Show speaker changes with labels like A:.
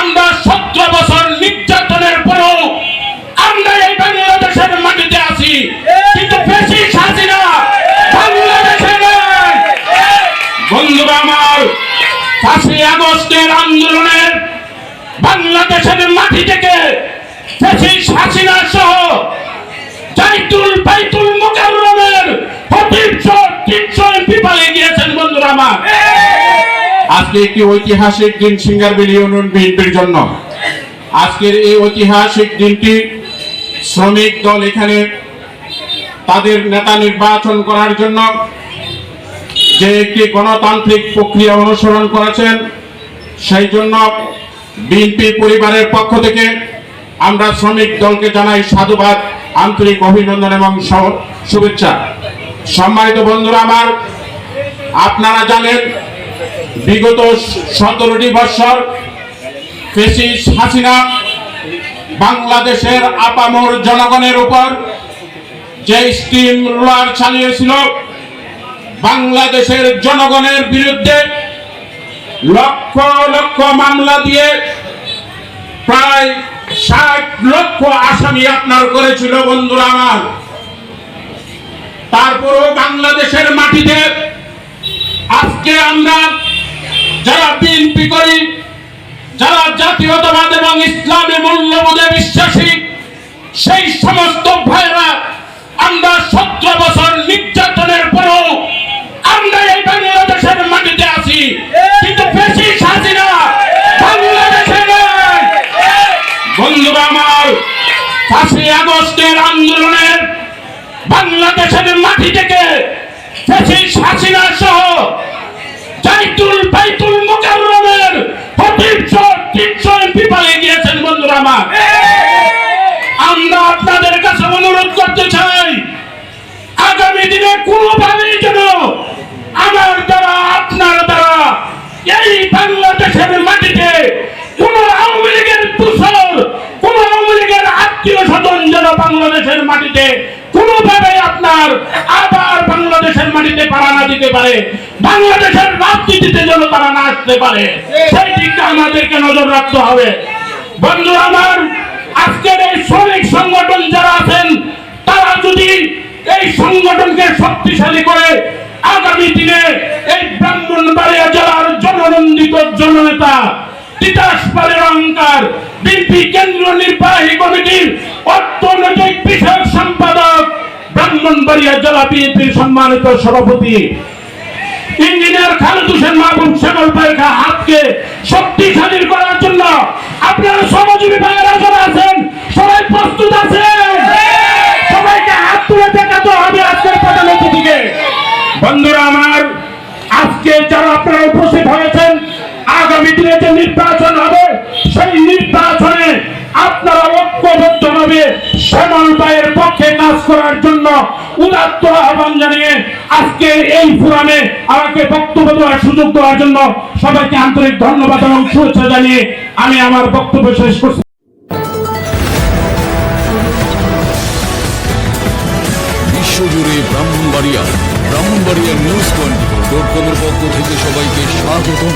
A: আমরা সতেরো বছর নির্যাতনের পরেও আমরা এই বাংলাদেশের মাটিতে আছি। কিন্তু বেশি শাসি না বাংলাদেশে বন্ধুরা আমার, পাঁচই আগস্টের আন্দোলনের বাংলাদেশের মাটি থেকে বেশি হাসিনা সহ জাইতুল বাইতুল মুকাররমের তিনশো আজকে একটি ঐতিহাসিক দিন সিঙ্গারবিল ইউনিয়ন বিএনপির জন্য। আজকের এই ঐতিহাসিক দিনটি শ্রমিক দল এখানে তাদের নেতা নির্বাচন করার জন্য যে একটি গণতান্ত্রিক প্রক্রিয়া অনুসরণ করেছেন, সেই জন্য বিএনপি পরিবারের পক্ষ থেকে আমরা শ্রমিক দলকে জানাই সাধুবাদ, আন্তরিক অভিনন্দন এবং শুভেচ্ছা। সম্মানিত বন্ধুরা আমার, আপনারা জানেন বিগত সতেরোটি বৎসর ফেসিস হাসিনা বাংলাদেশের আপামর জনগণের উপর যে স্টিম রোলার চালিয়েছিল, বাংলাদেশের জনগণের বিরুদ্ধে লক্ষ লক্ষ মামলা দিয়ে প্রায় ষাট লক্ষ আসামি আপনার করেছিল বন্ধুরা আমার। তারপরও বাংলাদেশের মাটিতে আজকে আমরা যারা বিএনপি করি, যারা জাতীয়তাবাদ এবং ইসলামী মূল্যবোধে বিশ্বাসী, সেই সমস্ত ভাইরা আমরা সতেরো বছর নির্যাতনের পরেও আমরা এই বাংলাদেশের মাটিতে আছি। কিন্তু বেশি শাসি না বাংলাদেশে বন্ধুরা আমার, পাঁচই আগস্টের আন্দোলনের বাংলাদেশের মাটি থেকে বেশি হাসিনা সহ জাইতুল করতে চাই, আগামী দিনে কোনোভাবেই যেন আমার দ্বারা, আপনার দ্বারা এই বাংলাদেশের মাটিতে কোন আওয়ামী লীগের তুষর কোন আওয়ামী লীগের আত্মীয় স্বজন যেন বাংলাদেশের মাটিতে কোনোভাবে আপনার আবার বাংলাদেশের মাটিতে পাড়া না দিতে পারে, বাংলাদেশের রাজনীতিতে যেন তারা না আসতে পারে, সেই দিকটা আমাদেরকে নজর রাখতে হবে। বন্ধু আমার, আজকের এই সংগঠনকে শক্তিশালী করে আগামী দিনে এই ব্রাহ্মণবাড়িয়া জেলার জননন্দিত জননেতা অহংকার, বিএনপি কেন্দ্রীয় নির্বাহী কমিটির অর্থনৈতিক বিষয়ক সম্পাদক, ব্রাহ্মণবাড়িয়া জেলা বিএনপির সম্মানিত সভাপতি, ইঞ্জিনিয়ার খালেদ হোসেন মাহবুব শ্যামল হাতকে শক্তিশালী করার জন্য আপনারা যারা বন্ধুরা আমার, আজকে যারা আপনারা উপস্থিত হয়েছেন, আগামী দিনে যে নির্বাচন হবে, সেই নির্বাচনে আপনারা ঐক্যবদ্ধভাবে শ্যামল ভাইয়ের পক্ষে কাজ করার জন্য উদাত্ত আহ্বান জানিয়ে আজকে এই ফোরামে আমাকে বক্তব্য দেওয়ার সুযোগ দেওয়ার জন্য সবাইকে আন্তরিক ধন্যবাদ এবং শুভেচ্ছা জানিয়ে আমি আমার বক্তব্য শেষ করছি।
B: বিশ্বজুড়ে ব্রাহ্মণবাড়িয়া নিউজ টোয়েন্টি কমের পক্ষ থেকে সবাইকে স্বাগতম।